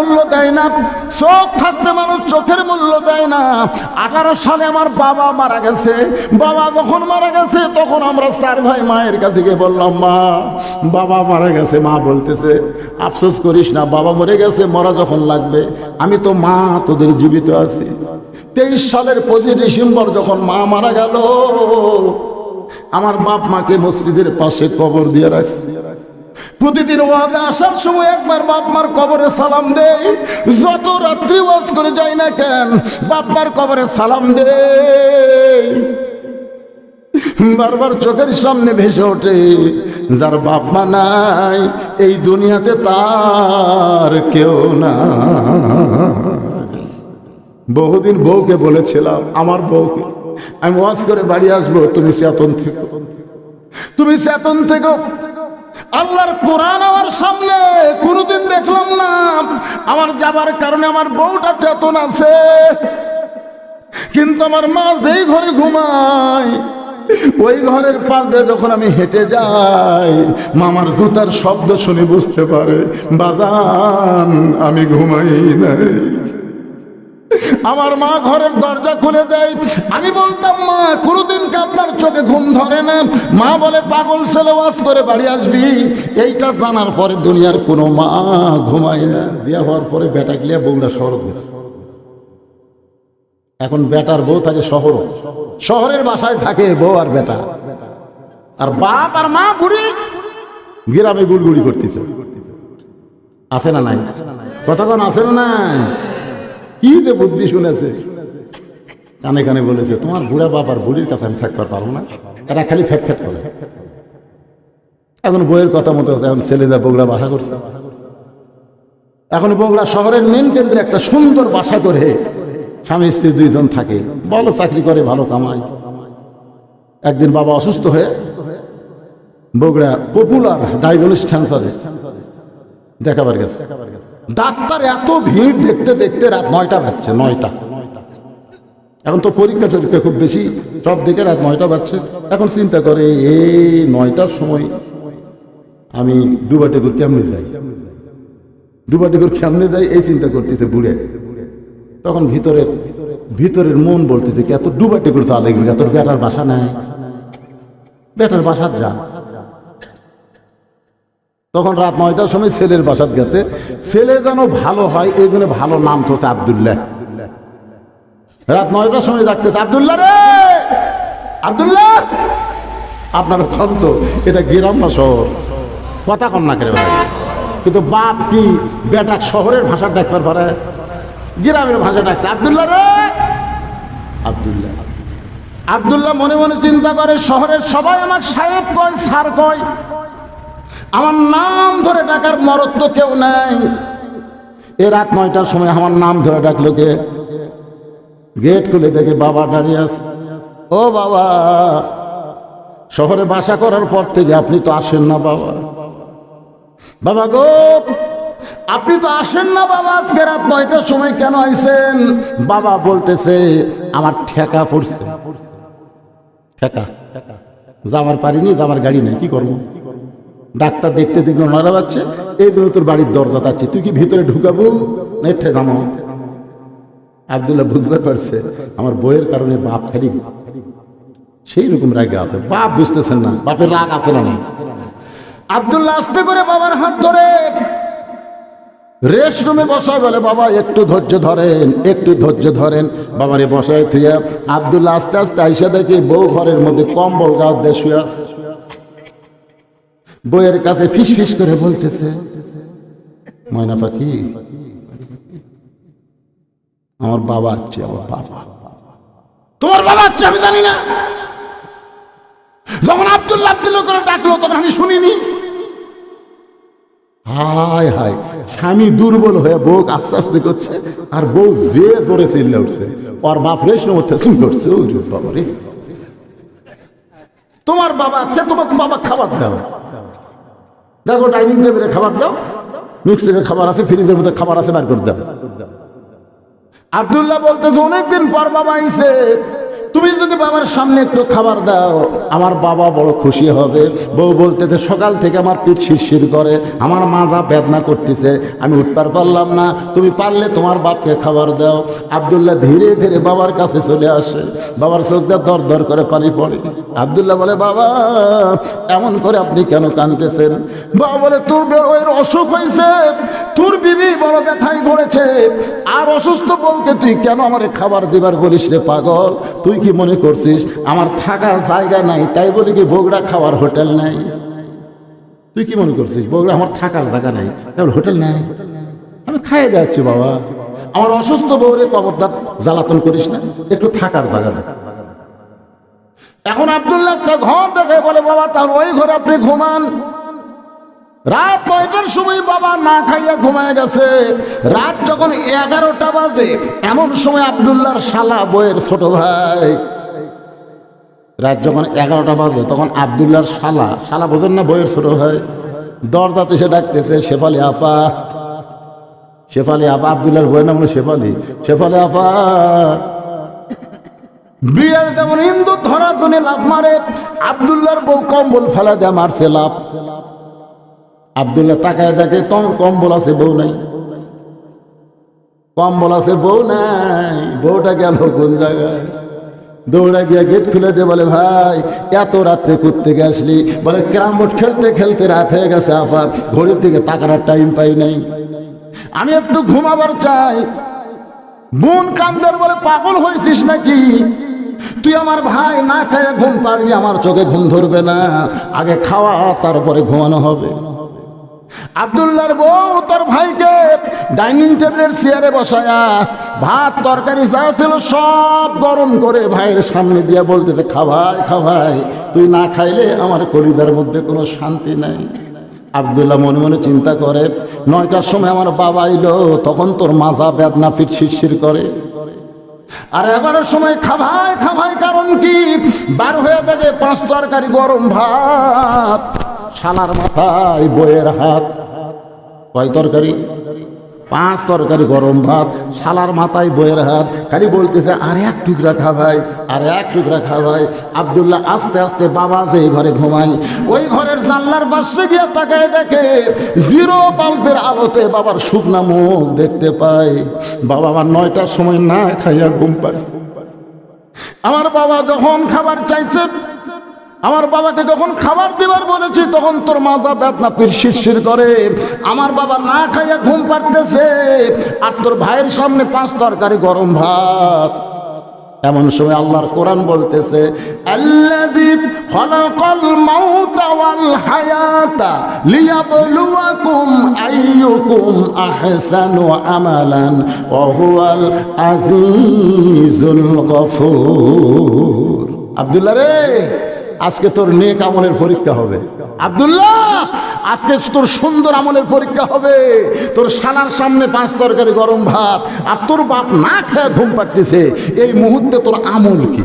মূল্য দেয় না, চোখ থাকতে মানুষ চোখের মূল্য দেয় না। আঠারো সালে আমার বাবা মারা গেছে। বাবা যখন মারা গেছে, তখন আমরা চার ভাই মায়ের কাছে গিয়ে বললাম, মা, বাবা মারা গেছে। মা বলতেছে, আফসোস করিস না, বাবা মরে গেছে, মরা যখন লাগবে। আমি তো মা, তোদের জীবিত আছি। তেইশ সালের পঁচিশ ডিসেম্বর যখন মা মারা গেল, আমার বাপ মাকে মসজিদের পাশে কবর দিয়ে রাখছি। প্রতিদিন ওয়াজে আসার সময় একবার বাপ মার কবরে সালাম দে যত রাত্রি ওয়াজ করে যাই না কেন বাপ মার কবরে সালাম দে বারবার চোখের সামনে ভেসে ওঠে, যার বাপ মা নাই, এই দুনিয়াতে তার কেউ না বহুদিন বউকে বলেছিলাম, আমার বউকে, আমি ওয়াজ করে বাড়ি আসব, তুমি চেতন থেকো। তুমি চেতন থেকো আল্লাহর কোরআন আমার সামনে, কোনোদিন দেখলাম না। আমার যাবার কারণে আমার বউটা চেতন আছে। কিন্তু আমার মা যেই ঘরে ঘুমায়, ওই ঘরের পাশ দিয়ে যখন আমি হেঁটে যাই, মামার জুতার শব্দ শুনে বুঝতে পারে, বাজান, আমি ঘুমাই নাই। আমার মা ঘরের দরজা খুলে দেয়। আমি বলতাম, মা কোনোদিন আপনার চোখে ঘুম ধরে না? মা বলে, পাগল ছেলে, ওয়াজ করে বাড়ি আসবি। এইটা জানার পরে দুনিয়ার কোনো মা ঘুমায় না। বিয়ে হওয়ার পরে বেটা গিয়ে বউরা শহর গেছে এখন বেটার বউ থাকে শহর। শহরের বাসায় থাকে বউ আর বেটা। আর বাপ আর মা বুড়ি গ্রামে গুড়গুড়ি করতেছে। আছে না নাই? কতক্ষণ আছে না নাই? কি যে বুদ্ধি শুনেছে? কানে কানে বলেছে, তোমার বুড়া বাবার বুড়ির কাছে আমি থাকতে পারব না। এরা খালি ফ্যাট ফ্যাট করে। এখন বইয়ের কথা মতো এখন ছেলেরা বগুড়া বাসা করছে। এখন বগুড়া শহরের মেন কেন্দ্রে একটা সুন্দর বাসা করে স্বামী স্ত্রী দুইজন থাকে। ভালো চাকরি করে, ভালো কামায়। একদিন বাবা অসুস্থ হয়ে বগুড়া পপুলার ডায়াগনোস ক্যান্সারে দেখাবার গেছে। ডাক্তার এত ভিড় দেখতে দেখতে রাত নয়টা বাজছে, নয়টা। এখন তো পরীক্ষা টরীক্ষা খুব বেশি, সব দিকে রাত নয়টা বাজছে। এখন চিন্তা করে এই নয়টার সময় আমি ডুবাটেগুর কেমনে যাই? ডুবাটেগুর কেমনে যাই, এই চিন্তা করতেছে বুড়ে। তখন ভিতরের ভিতরের মন বলতেছে কি, এত ডুবাটেগুর চা লেগে এত বেটার বাসা নাই। বেটার বাসার যা। তখন রাত নয়টার সময় ছেলের বাসাত গেছে। ছেলে যেন ভালো হয়, এই জন্য ভালো নাম থোছে আবদুল্লাহ। রাত নয়টার সময় ডাকতেছে, আবদুল্লাহ রে! আবদুল্লাহ! আপনার ক্ষণ এটা গ্রাম না শহর? কথা কম না করে ভাই? কিন্তু বাপ কি বেটা শহরের ভাষা ডাকতে পারে? গ্রামের ভাষা ডাকছে, আবদুল্লাহ রে! আবদুল্লাহ আবদুল্লাহ। মনে মনে চিন্তা করে, শহরের সবাই আমার সাহেব কয় সার কয়? আমার নাম ধরে ডাকার মরদ তো কেউ নাই। এ রাত নয়টার সময় আমার নাম ধরে ডাকলো কে? গেট খুলে দেখে বাবা দাঁড়িয়ে ও বাবা, শহরে বাসা করার পর থেকে আপনি তো আসেন না বাবা। বাবা গো, আপনি তো আসেন না বাবা, আজকে রাত নয়টার সময় কেন আইছেন? বাবা বলতেছে, আমার ঠেকা পড়ছে। ঠেকা? যাওয়ার পারিনি, যাওয়ার গাড়ি নেই, কি করব? ডাক্তার দেখতে দেখল নাড়া পাচ্ছে এই তোর বাড়ির দরজা তাচ্ছে তুই কি ভিতরে ঢুকাবো? না থেকে জানো আবদুল্লাহ বুঝতে পারছে, আমার বইয়ের কারণে বাপ খালি সেই রকম রাগে আছে। বাপ বুঝতেছেন না, বাপের রাগ আছে না আবদুল্লাহ আস্তে করে বাবার হাত ধরে। রেস্ট রুমে বসায় বলে, বাবা, একটু ধৈর্য ধরেন, একটু ধৈর্য ধরেন। বাবারে বসায় থুয়া আবদুল্লাহ আস্তে আস্তে আইসা দেখে বউ ঘরের মধ্যে কম্বল গাছ দিয়ে শুয়ে বইয়ের কাছে ফিস ফিস করে বলতেছে, ময়না পাখি, আমার বাবা আছে, আমার বাবা। তোমার বাবা আছে, আমি জানি না। যখন আব্দুল্লাহ আব্দুল্লাহ করে ডাকলো, তখন আমি শুনিনি। হায় হায়, স্বামী দুর্বল হয়ে বউ আস্তে আস্তে করছে, আর বউ যে জোরে চিল্লে উঠছে, ওর বাপ রেশন মধ্যে শুন করছে ওই বাবা রে তোমার বাবা আছে, তোমাকে বাবা খাবার দাও। দেখো ডাইনিং টেবিলে খাবার দাও মিক্সিতে খাবার আছে ফ্রিজের মধ্যে খাবার আছে বার করে দাও। আবদুল্লাহ বলতেছে, অনেকদিন পর বাবা আইছে। তুমি যদি বাবার সামনে একটু খাবার দাও, আমার বাবা বড় খুশি হবে। বউ বলতেছে, সকাল থেকে আমার পিঠ শিরশির করে, আমার মাজা বেদনা করতেছে, আমি উঠতে পারলাম না। তুমি পারলে তোমার বাপকে খাবার দাও। আবদুল্লাহ ধীরে ধীরে বাবার কাছে চলে আসে। বাবার চোখটা দর দর করে পানি পড়ে। আবদুল্লাহ বলে, বাবা, এমন করে আপনি কেন কাঁদতেছেন? বাবা বলে, তোর বউয়ের অসুখ হয়েছে। তোর বিবি বড় ব্যথায় পড়েছে। আর অসুস্থ বউকে তুই কেন আমার খাবার দিবার বলিস রে পাগল? তুই কি মনে করছিস? আমার থাকার জায়গা নাই, তাই বলি কি বগুড়া খাওয়ার হোটেল নাই? তুই কি মনে করছিস? বগুড়া আমার থাকার জায়গা নাই তাহলে হোটেল নাই? আমি খাইয়ে যাচ্ছি বাবা। আমার অসুস্থ বউরে কবরদার জ্বালাতন করিস না, একটু থাকার জায়গা দে। এখন আবদুল্লাহ ঘর দেখে বলে, বাবা তার ওই ঘরে আপনি ঘুমান। রাত নয়টার সময় বাবা না খাইয়া ঘুমায় গেছে। রাত যখন এগারোটা বাজে, এমন সময় আবদুল্লাহর শালা বইয়ের ছোট ভাই। রাত যখন এগারোটা বাজে, তখন আবদুল্লাহর শালা শালা বোঝেন না বইয়ের ছোট ভাই? দরজাতে সে ডাকতেছে, শেফালি আপা। শেফালি আপা, আবদুল্লাহর বইয়ের নাম শেফালি। শেফালি আপা। বিয়ের যেমন হিন্দু ধরা ধনে লাভ মারে, আবদুল্লাহর বউ কম্বল ফেলা দেয় মারছে লাভ। আবদুল্লাহ তাকায় দেখে, কম কম্বল আছে, বউ নাই। কম্বল আছে, বউ নাই। বউটা গেল কোন জায়গায়? দৌড়া গিয়ে গেট খুলে দিয়ে বলে, ভাই, এত রাত্রে করতে গেছলি বলে ক্যারাম বোর্ড খেলতে খেলতে রাত হয়ে গেছে আপা ঘড়ির দিকে তাকানোর টাইম পাই নাই। আমি একটু ঘুমাবার চাই। বোন কান্দার বলে, পাগল হয়েছিস নাকি? তুই আমার ভাই, না খায় ঘুম পারবি আমার চোখে ঘুম ধরবে না। আগে খাওয়া, তারপরে ঘুমানো হবে। আবদুল্লাহর বউ তার ভাইকে ডাইনিং টেবিলের চেয়ারে বসায়া ভাত, তরকারি যা ছিল সব গরম করে ভাইয়ের সামনে দিয়ে বলতেছে, খাভাই খাভাই, তুই না খাইলে আমার কলিজার মধ্যে কোনো শান্তি নাই। আবদুল্লাহ মনে মনে চিন্তা করে, নয়টার সময় আমার বাবা এলো, তখন তোর মাজা বেদনা ফিট শিরশির করে। আর এগারোর সময়, খাভাই খাভাই, কারণ কি? বার হয়ে থাকে পাঁচ তরকারি, গরম ভাত। শালার মাথায় বইয়ের হাত। কয় তরকারি? পাঁচ তরকারি গরম ভাত। শালার মাথায় বইয়ের হাত। খালি বলতেছে, আর এক টুকরা খা ভাই, আর এক টুকরা খা ভাই। আবদুল্লাহ আস্তে আস্তে বাবা যে ঘরে ঘুমাই ওই ঘরের জানলার পাশে গিয়ে তাকায় দেখে জিরো বাল্বের আলোতে বাবার শুকনা মুখ দেখতে পায়। বাবা আমার নয়টার সময় না খাইয়া ঘুম পাচ্ছে আমার বাবা যখন খাবার চাইছে আমার বাবাকে যখন খাবার দিবার বলেছি, তখন তোর মাজা বেদনা পির শিরশির করে। আমার বাবা না খাইয়া ঘুম পাড়তেছে, আর তোর ভাইয়ের সামনে পাঁচ তরকারি গরম ভাত। এমন সময় আল্লাহর কোরআন বলতেছে আব্দুল্লাহ রে আজকে তোর নেক আমলের পরীক্ষা হবে। আব্দুল্লাহ, আজকে তোর সুন্দর আমলের পরীক্ষা হবে। তোর সানার সামনে পাঁচ তরকারি গরম ভাত, আর তোর বাপ না খেয়ে ঘুম পাড়তেছে। এই মুহূর্তে তোর আমল কি?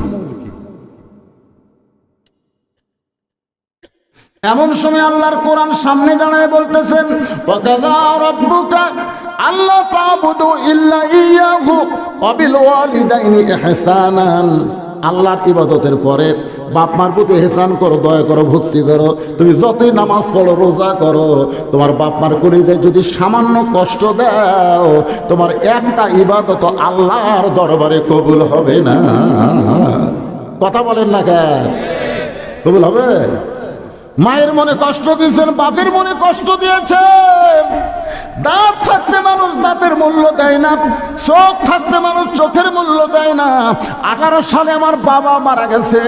এমন সময় আল্লাহর কোরআন সামনে দাঁড়ায় বলতেছেন আল্লাহ ইল্লা ইয়াহু, ওয়া বিল ওয়ালিদাইনি ইহসানান। আল্লাহর ইবাদতের করে বাপ মার প্রতি হেসান করো, দয়া করো, ভক্তি করো। তুমি যতই নামাজ পড়ো, রোজা করো, তোমার বাপ মার কলিজায় যদি সামান্য কষ্ট দাও, তোমার একটা ইবাদত আল্লাহর দরবারে কবুল হবে না। কথা বলেন না কেন? কবুল হবে? মায়ের মনে কষ্ট দিয়েছেন, বাপের মনে কষ্ট দিয়েছেন। দাঁত থাকতে মানুষ দাঁতের মূল্য দেয় না, চোখ থাকতে মানুষ চোখের মূল্য দেয় না। আঠারো সালে আমার বাবা মারা গেছে,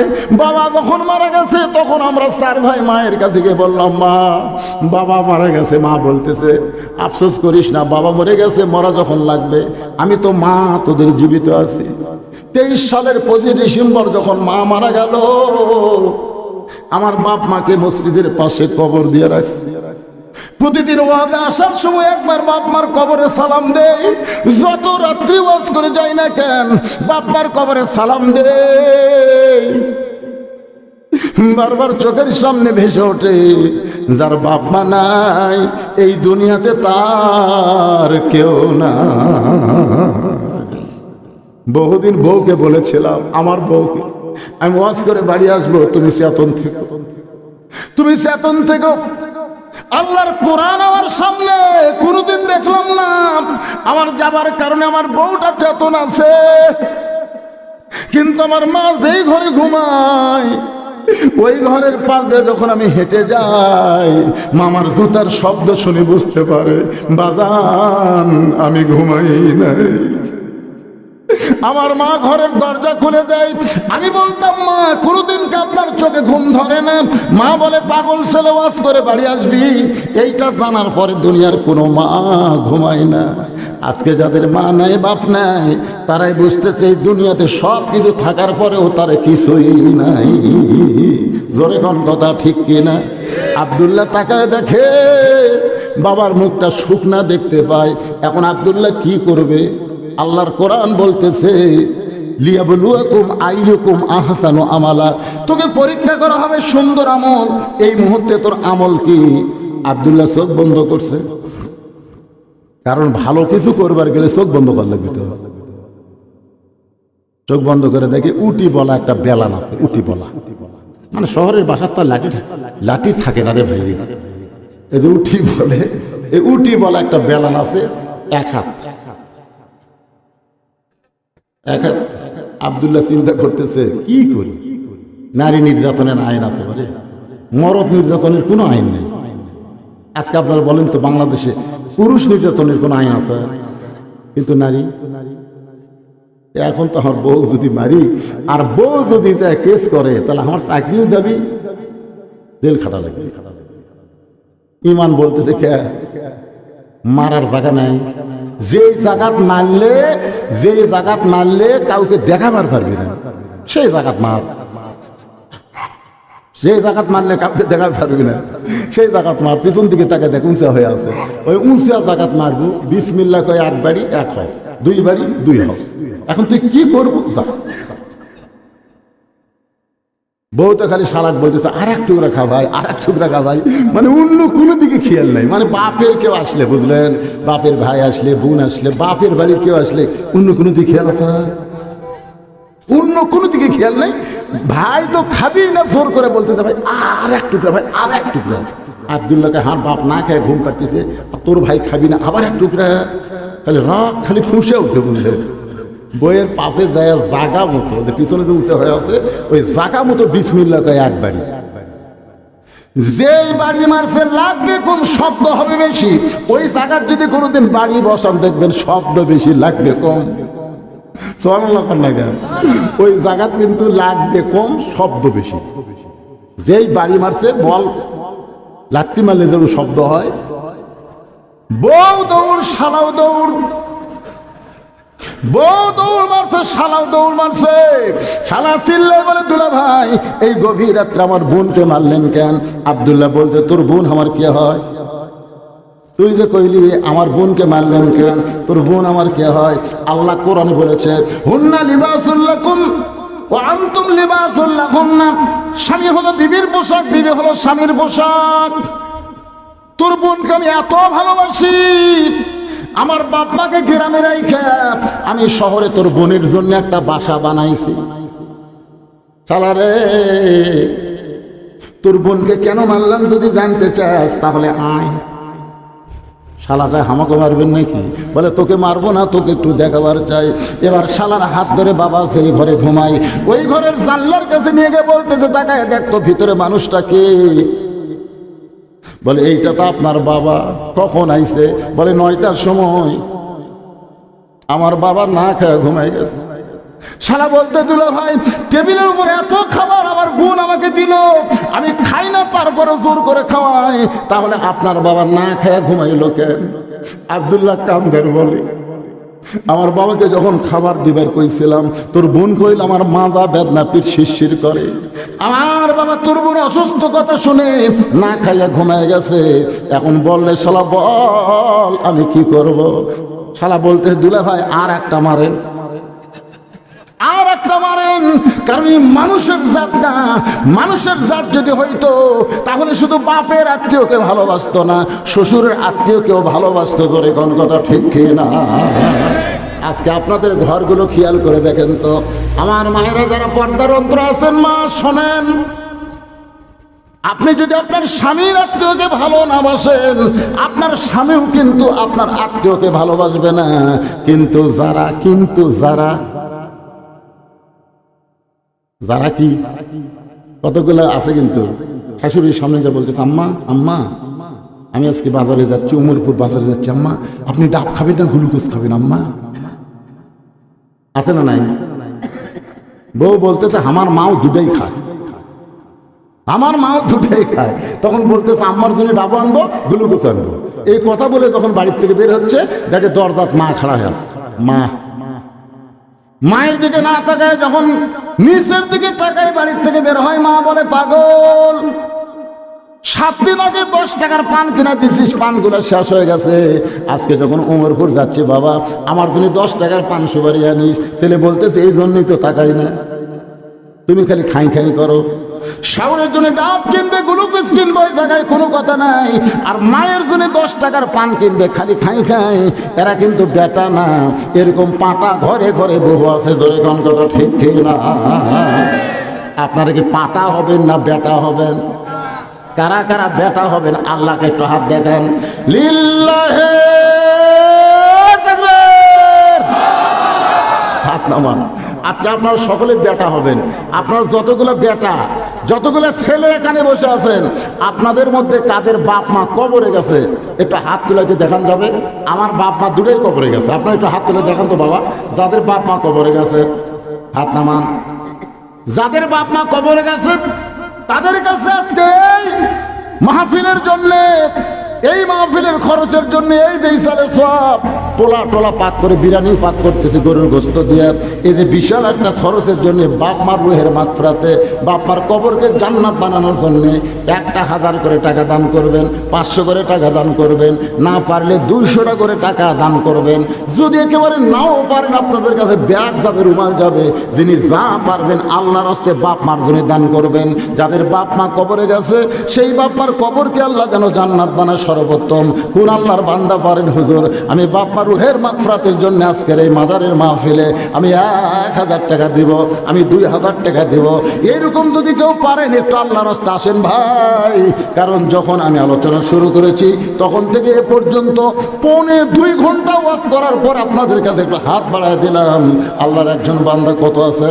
বাবা যখন মারা গেছে, তখন আমরা চার ভাই মায়ের কাছে গিয়ে বললাম, মা, বাবা মারা গেছে, মা বলতেছে, আফসোস করিস না, বাবা মরে গেছে, মরা যখন লাগবে, আমি তো মা, তোদের জীবিত আছি। তেইশ সালের পঁচিশ ডিসেম্বর যখন মা মারা গেল আমার বাপ মাকে মসজিদের পাশে কবর দিয়ে রাখছি প্রতিদিন ওয়াজে আসার সময় একবার বাপ মার কবরে সালাম দেই যত রাত্রি ওয়াজ করে যাই না কেন, বাপ মার কবরে সালাম দেই বারবার চোখের সামনে ভেসে ওঠে, যার বাপ মা নাই, এই দুনিয়াতে তার কেউ না বহুদিন বউকে বলেছিলাম, আমার বউকে আমি ওয়াজ করে বাড়ি আসব, তুমি চেতন থেকো। তুমি চেতন থেকো। আল্লাহর কোরআন আমার সামনে, কোনোদিন দেখলাম না। আমার যাবার কারণে আমার বউটা চেতন আছে। কিন্তু আমার মা যেই ঘরে ঘুমায়, ওই ঘরের পাশ দিয়ে যখন আমি হেঁটে যাই, মামার জুতার শব্দ শুনে বুঝতে পারে, বাজান, আমি ঘুমাই নাই। আমার মা ঘরের দরজা খুলে দেয়। আমি বলতাম, মা, কোনোদিন কি আপনার চোখে ঘুম ধরে না? মা বলে, পাগল ছেলে, ওয়াজ করে বাড়ি আসবি। এইটা জানার পরে দুনিয়ার কোনো মা ঘুমায় না। আজকে যাদের মা নাই, বাপ নাই, তারাই বুঝতেছে এই দুনিয়াতে সব কিছু থাকার পরেও তারা কিছুই নাই। জোরে কোন কথা ঠিক কিনা আবদুল্লাহ তাকায় দেখে, বাবার মুখটা শুকনা দেখতে পায়। এখন আবদুল্লাহ কি করবে? আল্লাহর কোরআন বলতেছে, লিয়াবলুয়াকুম আইয়ুকুম আহসানু আমালা। তোকে পরীক্ষা করা হবে সুন্দর আমল। এই মুহূর্তে তোর আমল কি? আব্দুল্লাহ চোখ বন্ধ করছে। কারণ ভালো কিছু করবার গেলে চোখ বন্ধ করা লাগবে তো। চোখ বন্ধ করে দেখে উটি বলা একটা বেলান আছে, উটি বলা। মানে শহরের বাসার তো লাঠি লাঠি থাকে না রে ভাই। এই যে উঠি বলে, এই উটি বলা একটা বেলান আছে, এক হাত। হাত আবদুল্লাহ চিন্তা করতেছে, কি করি? নারী নির্যাতনের আইন আছে বলে মরদ নির্যাতনের কোনো আইন নেই। আজকে আপনারা বলেন তো বাংলাদেশে পুরুষ নির্যাতনের কোনো আইন আছে? কিন্তু নারী? এখন তো আমার বউ যদি মারি, আর বউ যদি কেস করে, তাহলে আমার চাকরিও যাবি। জেল খাটা লাগবে। ইমান বলতে দেখে মারার জায়গা নাই। যে জাগাত মারলে, যেই জাগাত মারলে কাউকে দেখাবার পারবি না। সেই জাগাত মার। সেই জাগাত মারলে কাউকে দেখাতে পারবি না। সেই জাগাত মার। পিছন দিকে তাকে দেখ, উঁচা হয়ে আছে। ওই উঁচা জাগাত মারবো বিশ মিল্লা কয় এক বাড়ি, এক হস। দুই বাড়ি, দুই হস। এখন তুই কি করব? যা। বউ তো খালি সালাক বলতেছে আর এক টুকরা খা ভাই আর এক টুকরা খা ভাই। মানে অন্য কোনো দিকে খেয়াল নাই। মানে বাপের কেউ আসলে, বুঝলেন? বাপের ভাই আসলে, বোন আসলে, বাপের বাড়ির কেউ আসলে অন্য কোনো দিকে খেয়াল আছে? অন্য কোনো দিকে খেয়াল নাই? ভাই তো খাবি না, জোর করে বলতেছে, ভাই আর এক টুকরা, ভাই আর এক টুকরা। আবদুল্লাহকে হার বাপ না খায় ঘুম আর তোর ভাই খাবি না, আবার এক টুকরা? খালি রাগ, খালি ফুঁসে উঠছে বুঝলেন? বইয়ের পাশে যায় জাগা মতো, যে পিছনে যে উঁচে হয়ে আছে, ওই জাগা মতো বিসমিল্লা কয় এক বাড়ি। যেই বাড়ি মারছে, লাগবে কম শব্দ হবে বেশি? ওই জায়গার যদি কোনোদিন বাড়ি বসান, দেখবেন শব্দ বেশি, লাগবে কম। সোয়ান না কেন? ওই জায়গাত কিন্তু লাগবে কম, শব্দ বেশি। যেই বাড়ি মারছে, বল, লাত্তি মারলে যেন শব্দ হয়। বউ দৌড়, শালাও দৌড় মারছে দৌড় মারছে। বলে ভাই, এই গভীর আমার বোনকে মারলেন কেন? আবদুল্লাহ তোর বোন আমার কে হয়? তুই যে কইলি, আমার বোনকে মারলেন কেন? তোর বোন আমার কে হয়? আল্লাহ কোরআন বলেছে, হুন্না ও আন্তুম স্বামী হলো বিবির পোশাক, বিবি হলো স্বামীর পোশাক। তোর বোনকে আমি এত ভালোবাসি আমার বাপ মাকে গ্রামে রাইখে, আমি শহরে তোর বোনের জন্য একটা বাসা বানাইছি। চালারে তোর বোনকে কেন মানলাম যদি জানতে চাস, তাহলে আয়। শালাকে হামাকে মারবেন নাকি? বলে, তোকে মারবো না, তোকে একটু দেখাবার চাই। এবার শালার হাত ধরে বাবা সেই ঘরে ঘুমাই ওই ঘরের জানলার কাছে নিয়ে গিয়ে বলতেছে, তাকায় দেখ তো ভিতরে মানুষটা কে? বলে, এইটা তো আপনার বাবা। কখন আইছে? বলে, নয়টার সময়। আমার বাবা না খায় ঘুমাই গেছে। সারা বলতে দিল ভাই, টেবিলের উপর এত খাবার, আমার বোন আমাকে দিল। আমি খাই না, তারপরে জোর করে খাওয়াই। তাহলে আপনার বাবা না খায় ঘুমাইলো কেন? আবদুল্লাহ কামদের বলে আমার বাবাকে যখন খাবার দিবার কইছিলাম, তোর বোন কইল, আমার মাজা বেদনা পিঠ শিরশির করে। আমার বাবা তোর বোন অসুস্থ কথা শুনে না খাইয়া ঘুমায় গেছে। এখন বললে, শালা, বল, আমি কি করব? শালা বলতে দুলা ভাই আর একটা মারেন। আর একটা মারেন। কারণ এই মানুষের জাত না। মানুষের জাত যদি হইতো, তাহলে শুধু বাপের আত্মীয়কে ভালোবাসতো না, শ্বশুরের আত্মীয়কেও ভালোবাসতো জোরে কোন কথা ঠিক কি না? আজকে আপনাদের ঘরগুলো খেয়াল করে দেখেন তো। আমার মায়েরা যারা পর্দার অন্তর আছেন মা, শোনেন। আপনি যদি আপনার স্বামীর আত্মীয়কে ভালো না বাসেন, আপনার স্বামীও কিন্তু আপনার আত্মীয়কে ভালোবাসবে না। কিন্তু যারা কিন্তু যারা যারা কি? কতগুলো আছে কিন্তু? শাশুড়ির সামনে যা বলতেছে, আম্মা আম্মা, আমি আজকে বাজারে যাচ্ছি, উমরপুর বাজারে যাচ্ছি, আম্মা, আপনি ডাব খাবেন না গ্লুকোজ খাবেন, আম্মা? আছে না নাই? বউ বলতেছে, আমার মাও দুটাই খায়। আমার মাও দুটাই খায়। তখন বলতেছে আমার জন্য ডাবো আনব, গ্লুকোজ আনব। এই কথা বলে যখন বাড়ির থেকে বের হচ্ছে, দেখে দরজাত মা খাড়া হয়ে মা মায়ের দিকে না তাকায়, যখন নিচের দিকে তাকায়, বাড়ির থেকে বের হয়, মা বলে, পাগল, সাত দিন আগে দশ টাকার পান কিনা দিছিস পানগুলো শেষ হয়ে গেছে। আজকে যখন উমরপুর যাচ্ছে, বাবা, আমার তুমি দশ টাকার পান সুপারি আনিস। ছেলে বলতেছে, এই জন্যই তো তাকাই না। তুমি খালি খাই খাই করো। শাওরের জন্য ডাব কিনবে, গ্লুকোজ কিনবে, ওই জায়গায় কোনো কথা নাই। আর মায়ের জন্য দশ টাকার পান কিনবে, খালি খাই খাই। এরা কিন্তু বেটা না। এরকম পাটা ঘরে ঘরে বহু আছে, জোরে কোন কথা ঠিক ঠিক না? আপনারা কি পাটা হবেন না বেটা হবেন? কারা কারা বেটা হবেন? আল্লাহকে একটু হাত দেখান। লিল্লাহে। হাত নামান। আচ্ছা আপনারা সকলে বেটা হবেন। আপনার যতগুলো বেটা, যতগুলো ছেলে এখানে বসে আছেন, আপনাদের মধ্যে কাদের বাপ মা কবরে গেছে, একটু হাত তুলে কি দেখান যাবে? আমার বাপ মা দুটোই কবরে গেছে। আপনার একটু হাত তুলে দেখান তো বাবা, যাদের বাপ মা কবরে গেছে, হাত নামান। যাদের বাপ মা কবরে গেছে, তাদের কাছে আজকে মাহফিলের জন্য, এই মাহফিলের খরচের জন্য এই যে সব পোলা টোলা পাক করে বিরিয়ানি পাক করতেছে গরুর গোস্ত দিয়ে। এই যে বিশাল একটা খরচের জন্য বাপ মার রুহের মাঠ ফেরাতে বাপ মার কবরকে জান্নাত বানানোর জন্য একটা হাজার করে টাকা দান করবেন, পাঁচশো করে টাকা দান করবেন, না পারলে দুইশোটা করে টাকা দান করবেন। যদি একেবারে নাও পারেন, আপনাদের কাছে ব্যাগ যাবে, রুমাল যাবে, যিনি যা পারবেন আল্লাহর হস্তে বাপ মার জন্য দান করবেন। যাদের বাপ মা কবরে গেছে, সেই বাপ মার কবরকে আল্লাহ যেন জান্নাত বানায় সর্বোত্তম। কোন আল্লাহর বান্দা পারেন হুজুর? আমি বাপ মা রুহের মাফরাতের জন্য আজকের এই মাদারের মাহফিলে আমি এক হাজার টাকা দিব, আমি দুই হাজার টাকা দিব। এরকম যদি কেউ পারেন, একটু আল্লাহর রাস্তা আসেন ভাই। কারণ যখন আমি আলোচনা শুরু করেছি, তখন থেকে এ পর্যন্ত পৌনে দুই ঘণ্টা ওয়াজ করার পর আপনাদের কাছে একটু হাত বাড়ায় দিলাম। আল্লাহর একজন বান্দা কত আছে?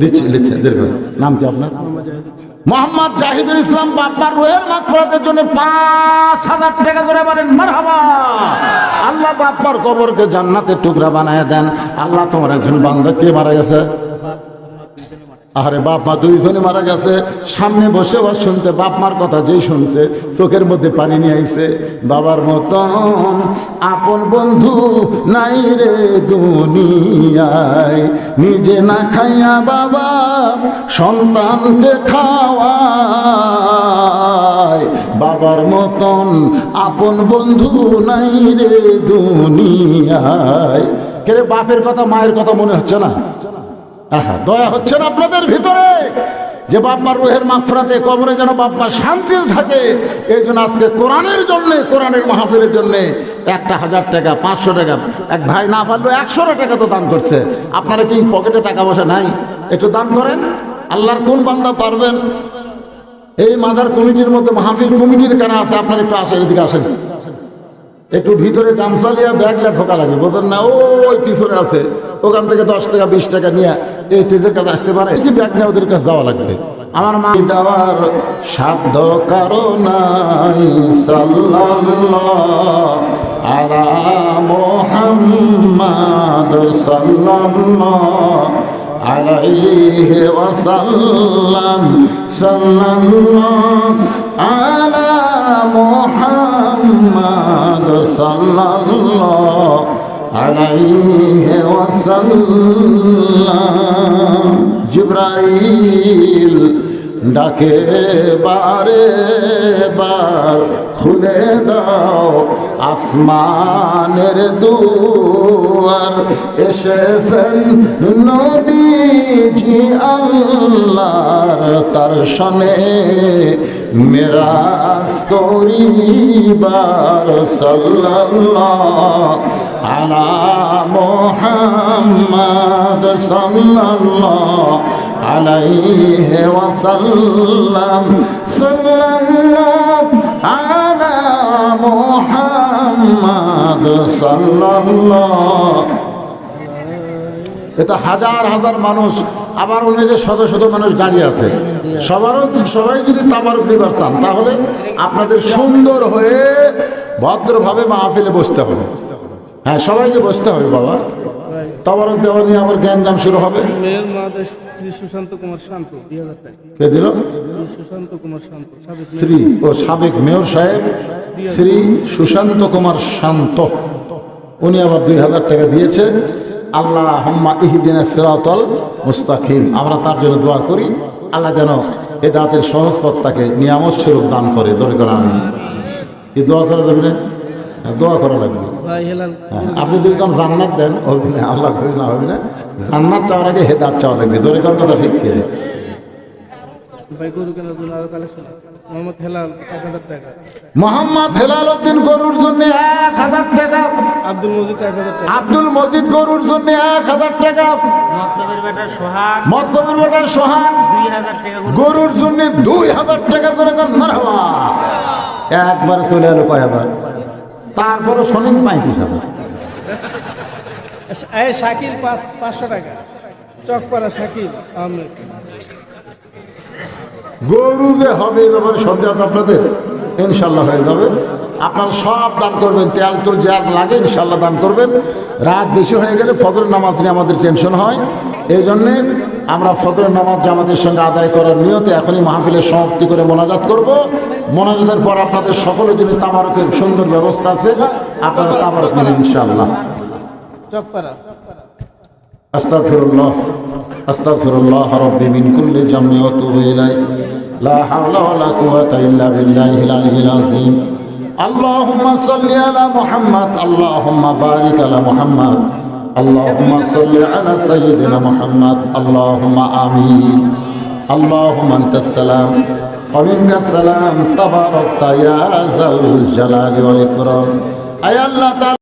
দিচ্ছি দিচ্ছি দীর্ঘ নাম কি আপনার? মোহাম্মদ জাহিদুল ইসলাম। বাপ্পার রোহের মাগফিরাতের জন্য পাঁচ হাজার টাকা করে বলেন মারহাবা। আল্লাহ বাপ্পার কবরকে জান্নাতের টুকরা বানায় দেন। আল্লাহ তোমার একজন বান্ধব কে মারা গেছে? আরে বাপ মা দুইজনে মারা গেছে। সামনে বসে ওর শুনতে, বাপ মার কথা যেই শুনছে, চোখের মধ্যে পানি নিয়ে আইছে। বাবার মতন আপন বন্ধু নাই রে দুনিয়ায়। নিজে না খাইয়া বাবা সন্তানকে খাওয়ায়। বাবার মতন আপন বন্ধু নাই রে দুনিয়ায়। কে বাপের কথা, মায়ের কথা মনে হচ্ছে না? দয়া হচ্ছে না আপনাদের ভিতরে। যে বাপমার রুহের মাফরাতে কবরে যেন বাপমা শান্তিতে থাকে, এই জন্য আজকে কোরআনের জন্য, কোরআনের মাহফিলের জন্য একটা হাজার টাকা, পাঁচশো টাকা, এক ভাই না পারলেও একশো টাকা তো দান করছে। আপনারা কি পকেটে টাকা পয়সা নাই? একটু দান করেন। আল্লাহর কোন বান্দা পারবেন? এই মাদার কমিটির মধ্যে, মাহফিল কমিটির কারা আছে? আপনারা একটু আসেন, এদিকে আসেন। একটু ভিতরে গামছালিয়া, ব্যাগলা ঢোকা লাগবে বোঝেন না, ওই পিছনে আছে। ওখান থেকে দশ টাকা, বিশ টাকা নিয়ে এই টেজের কাছে আসতে পারে কি ব্যাগ নিয়ে ওদের কাছে যাওয়া লাগবে আমার মা দেওয়ার সাধ্য কারো নাই সাল্লাল্লাহ আলা মোহাম্মদ সাল্লাল্লাহ عليه وسلم صلى الله على محمد صلى الله عليه وسلم جبرائيل ডাকে বারে বার খুলে দাও আসমানের দুয়ার এসেছেন নবীজি আল্লাহর তার সনে মেরাজ করিবার সাল্লাল্লাহ আলা মোহাম্মদ সাল্লাল্লাহ আলাইহি ওয়াসাল্লাম। সাল্লাল্লাহ মোহাম্মদ এটা হাজার হাজার মানুষ, আবার অনেকে শত শত মানুষ দাঁড়িয়ে আছে। সবারও সবাই যদি তাবারক নিবার চান, তাহলে আপনাদের সুন্দর হয়ে ভদ্রভাবে মাহফিলে বসতে হবে। হ্যাঁ সবাইকে বসতে হবে বাবা। তাবারক দেওয়া নিয়ে আবার জ্ঞানজাম শুরু হবে। শ্রী সুশান্ত কুমার শান্ত কে দিল? শ্রী সুশান্ত কুমার শান্ত সাবেক মেয়র। শ্রী ও সাবেক মেয়র সাহেব শ্রী সুশান্ত কুমার শান্ত। উনি আবার দুই হাজার টাকা দিয়েছে। আল্লাহ হম্মা ইহদিন সিরাতল মুস্তাকিম। আমরা তার জন্য দোয়া করি। আল্লাহ যেন এ দাঁতের সহজ পথ তাকে নিয়ামত স্বরূপ দান করে। দরে করে আমি কি দোয়া করা যাবে না? দোয়া করা লাগবে। আপনি যদি কোন জান্নাত দেন হবি না আল্লাহ হবে না হবে না। জান্নাত চাওয়ার আগে হেদাত চাওয়া লাগবে দরে করার কথা ঠিক করে ভাই গরু কেনার জন্য আরও কালেকশন মোহাম্মদ হেলাল এক হাজার টাকা। মোহাম্মদ হেলাল উদ্দিন গরুর জন্য এক হাজার টাকা। আব্দুল মজিদ এক হাজার টাকা। আব্দুল মজিদ গরুর জন্য এক হাজার টাকা। মতলবের বেটা সোহাগ। মস্তবের বেটার সোহাগ। দুই হাজার টাকা গরুর জন্য দুই হাজার টাকা করে মারহাবা। একবারে চলে এলো কয় হাজার? তারপরে শোনেন পঁয়ত্রিশ হাজার এই শাকিল পাঁচ পাঁচশো টাকা। চকপাড়া শাকিল আহমেদ গরু যে হবে এ ব্যাপারে সন্দেহ আছে আপনাদের? ইনশাল্লাহ হয়ে যাবে। আপনারা সব দান করবেন তেল তুল যা লাগে ইনশাল্লাহ দান করবেন। রাত বেশি হয়ে গেলে ফজরের নামাজ নিয়ে আমাদের টেনশন হয়। এই জন্যে আমরা ফজরের নামাজ জামাতের সঙ্গে আদায় করার নিয়তে এখনই মাহফিলের সমাপ্তি করে মোনাজাত করব। মোনাজাতের পর আপনাদের সকলের জন্য তামারকের সুন্দর ব্যবস্থা আছে। আপনারা তামারক নেবেন ইনশাআল্লাহ। আস্তাগফিরুল্লাহ আস্তাগফিরুল্লাহ রব্বি মিন কুল্লি জামি ওয়া তুবু اللهم صل على محمد اللهم بارك على محمد اللهم صل على سيدنا محمد. اللهم آمين. اللهم أنت السلام. ومنك السلام تبارك يا ذا الجلال والإكرام. أي الله